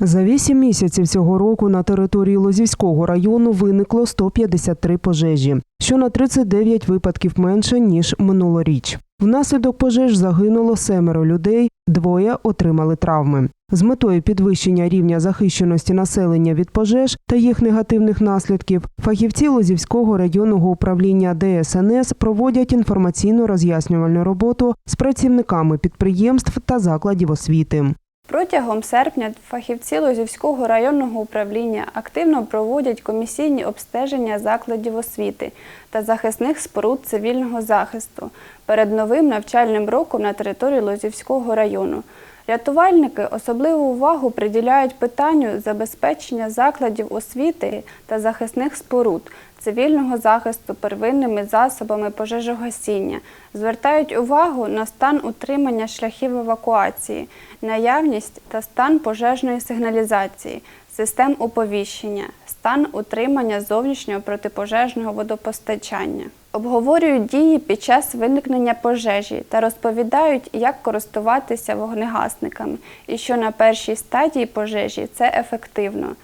За вісім місяців цього року на території Лозівського району виникло 153 пожежі, що на 39 випадків менше ніж минулоріч. Внаслідок пожеж загинуло семеро людей, двоє отримали травми. З метою підвищення рівня захищеності населення від пожеж та їх негативних наслідків, фахівці Лозівського районного управління ДСНС проводять інформаційно-роз'яснювальну роботу з працівниками підприємств та закладів освіти. Протягом серпня фахівці Лозівського районного управління активно проводять комісійні обстеження закладів освіти та захисних споруд цивільного захисту перед новим навчальним роком на території Лозівського району. Рятувальники особливу увагу приділяють питанню забезпечення закладів освіти та захисних споруд цивільного захисту первинними засобами пожежогасіння, звертають увагу на стан утримання шляхів евакуації, наявність та стан пожежної сигналізації, систем оповіщення, стан утримання зовнішнього протипожежного водопостачання. Обговорюють дії під час виникнення пожежі та розповідають, як користуватися вогнегасниками і що на першій стадії пожежі це ефективно.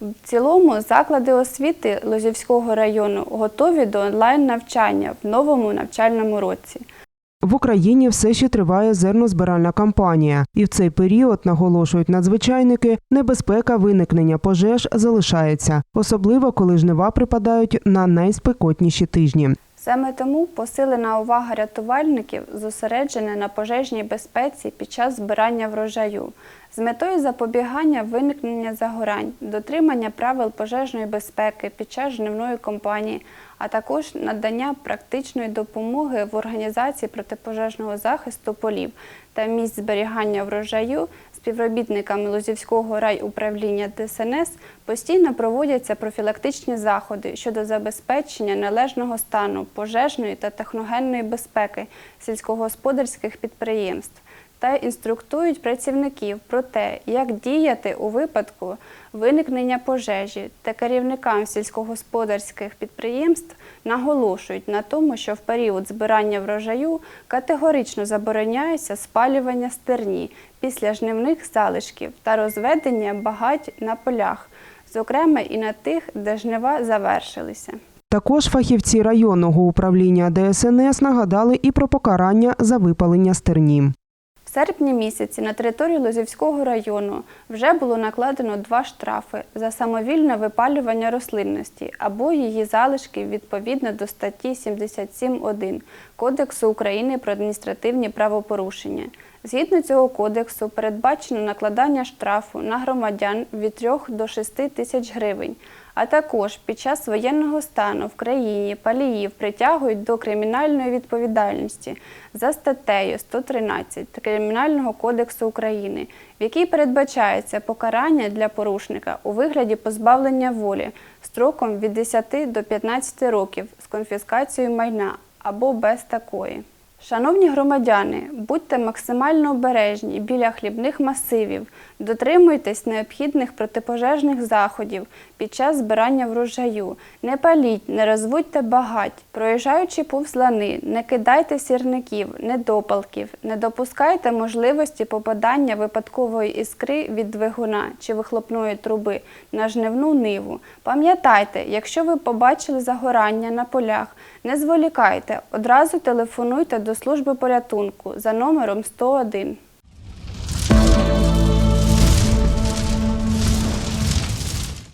В цілому заклади освіти Лозівського району готові до онлайн-навчання в новому навчальному році. В Україні все ще триває зернозбиральна кампанія, і в цей період наголошують надзвичайники, небезпека виникнення пожеж залишається, особливо коли жнива припадають на найспекотніші тижні. Саме тому посилена увага рятувальників зосереджена на пожежній безпеці під час збирання врожаю з метою запобігання виникнення загорань, дотримання правил пожежної безпеки під час жнивної кампанії, а також надання практичної допомоги в організації протипожежного захисту полів та місць зберігання врожаю. Співробітниками Лозівського райуправління ДСНС постійно проводяться профілактичні заходи щодо забезпечення належного стану пожежної та техногенної безпеки сільськогосподарських підприємств та інструктують працівників про те, як діяти у випадку виникнення пожежі та керівникам сільськогосподарських підприємств наголошують на тому, що в період збирання врожаю категорично забороняється спалювання стерні після жнивних залишків та розведення багать на полях, зокрема і на тих, де жнива завершилися. Також фахівці районного управління ДСНС нагадали і про покарання за випалення стерні. Серпні місяці на території Лозівського району вже було накладено два штрафи за самовільне випалювання рослинності або її залишки відповідно до статті 77.1 Кодексу України про адміністративні правопорушення. Згідно цього кодексу передбачено накладання штрафу на громадян від 3 до 6 тисяч гривень, а також під час воєнного стану в країні паліїв притягують до кримінальної відповідальності за статтею 113 Кримінального кодексу України, в якій передбачається покарання для порушника у вигляді позбавлення волі строком від 10 до 15 років з конфіскацією майна або без такої. Шановні громадяни, будьте максимально обережні біля хлібних масивів, дотримуйтесь необхідних протипожежних заходів під час збирання врожаю, не паліть, не розводьте багать, проїжджаючи повз лани, не кидайте сірників, недопалків, не допускайте можливості попадання випадкової іскри від двигуна чи вихлопної труби на жнивну ниву. Пам'ятайте, якщо ви побачили загорання на полях, не зволікайте, одразу телефонуйте до служби порятунку за номером 101.